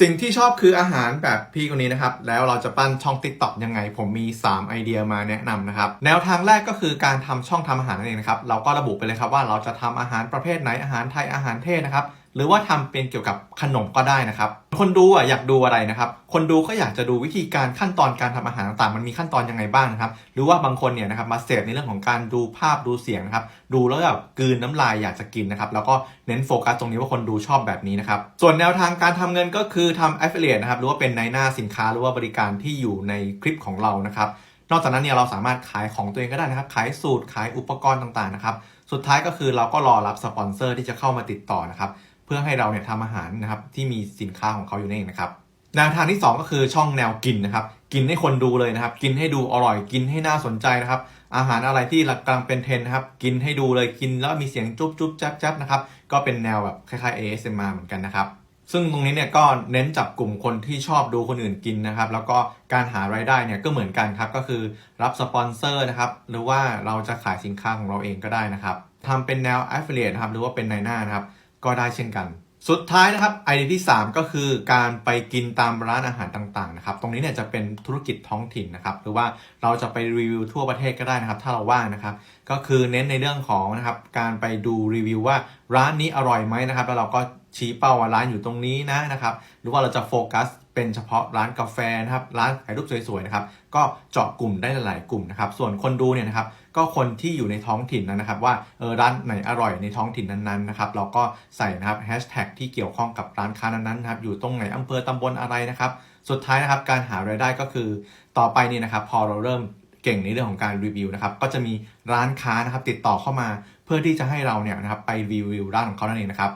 สิ่งที่ชอบคืออาหารแบบพี่คนนี้นะครับ แล้วเราจะปั้นช่อง t ิ k t o k ยังไง ผมมี 3 ไอเดียมาแนะนำนะครับ แนวทางแรกก็คือการทำช่องทำอาหารนั่นเองนะครับ เราก็ระบุไปเลยครับว่าเราจะทำอาหารประเภทไหนอาหารไทยอาหารเทศนะครับ หรือว่าทำเป็นเกี่ยวกับขนมก็ได้นะครับ คนดูอะอยากดูอะไรนะครับ คนดูก็อยากจะดูวิธีการขั้นตอนการทำอาหารต่างๆ มันมีขั้นตอนยังไงบ้างนะครับ หรือว่าบางคนเนี่ยนะครับมาเสพในเรื่องของการดูภาพดูเสียงนะครับ ดูแล้วแบบกืนน้ำลายอยากจะกินนะครับ แล้วก็เน้นโฟกัสตรงนี้ว่าคนดูชอบแบบนี้นะครับ ส่วนแนวทางการทำเงินก็คือทำ affiliate นะครับ หรือว่าเป็นในหน้าสินค้าหรือว่าบริการที่อยู่ในคลิปของเรานะครับ นอกจากนั้นเนี่ยเราสามารถขายของตัวเองก็ได้นะครับ ขายสูตรขายอุปกรณ์ต่างๆนะครับ สุดท้ายก็คือเราก็รอรับสปอนเซอร์ที่จะเข้ามาติดต่อนะครับ เพื่อให้เราเนี่ยทำอาหารนะครับที่มีสินค้าของเขาอยู่นั่นเองนะครับแนวทางที่ 2 ก็คือช่องแนวกินนะครับกินให้คนดูเลยนะครับ กินให้ดูอร่อยกินให้น่าสนใจนะครับ อาหารอะไรที่กำลังเป็นเทรนนะครับ กินให้ดูเลยกินแล้วมีเสียงจุ๊บจุ๊บจ๊บจ๊บนะครับก็เป็นแนวแบบคล้ายๆ ASMR เหมือนกันนะครับซึ่งตรงนี้เนี่ยก็เน้นจับกลุ่มคนที่ชอบดูคนอื่นกินนะครับ แล้วก็การหารายได้เนี่ยก็เหมือนกันครับ ก็คือรับสปอนเซอร์นะครับ หรือว่าเราจะขายสินค้าของเราเองก็ได้นะครับทำเป็นแนว affiliate นะครับ หรือว่าเป็นในหน้านะครับ ก็ได้เช่นกัน สุดท้ายนะครับไอเดียที่ 3 ก็คือการไปกินตามร้านอาหารต่างๆนะครับตรงนี้เนี่ยจะเป็นธุรกิจท้องถิ่นนะครับหรือว่าเราจะไปรีวิวทั่วประเทศก็ได้นะครับ ถ้าเราว่างนะครับก็คือเน้นในเรื่องของนะครับการไปดูรีวิวว่าร้านนี้อร่อยไหมนะครับแล้วเราก็ชี้เป้าว่าร้านอยู่ตรงนี้นะนะครับหรือว่าเราจะโฟกัส เป็นเฉพาะร้านกาแฟนะครับร้านถ่ายรูปสวยๆนะครับก็เจาะกลุ่มได้หลายๆกลุ่มนะครับส่วนคนดูเนี่ยนะครับก็คนที่อยู่ในท้องถิ่นนะครับ ว่าเออร้านไหนอร่อยในท้องถิ่นนั้นๆนะครับเราก็ใส่นะครับแฮชแท็กที่เกี่ยวข้องกับร้านค้านั้นๆนะครับอยู่ตรงไหนอำเภอตำบลอะไรนะครับ สุดท้ายนะครับการหารายได้ก็คือต่อไปนี่นะครับพอเราเริ่มเก่งในเรื่องของการรีวิวนะครับก็จะมีร้านค้านะครับติดต่อเข้ามา เพื่อที่จะให้เราเนี่ยนะครับไปรีวิวร้านของเขานั่นเองนะครับ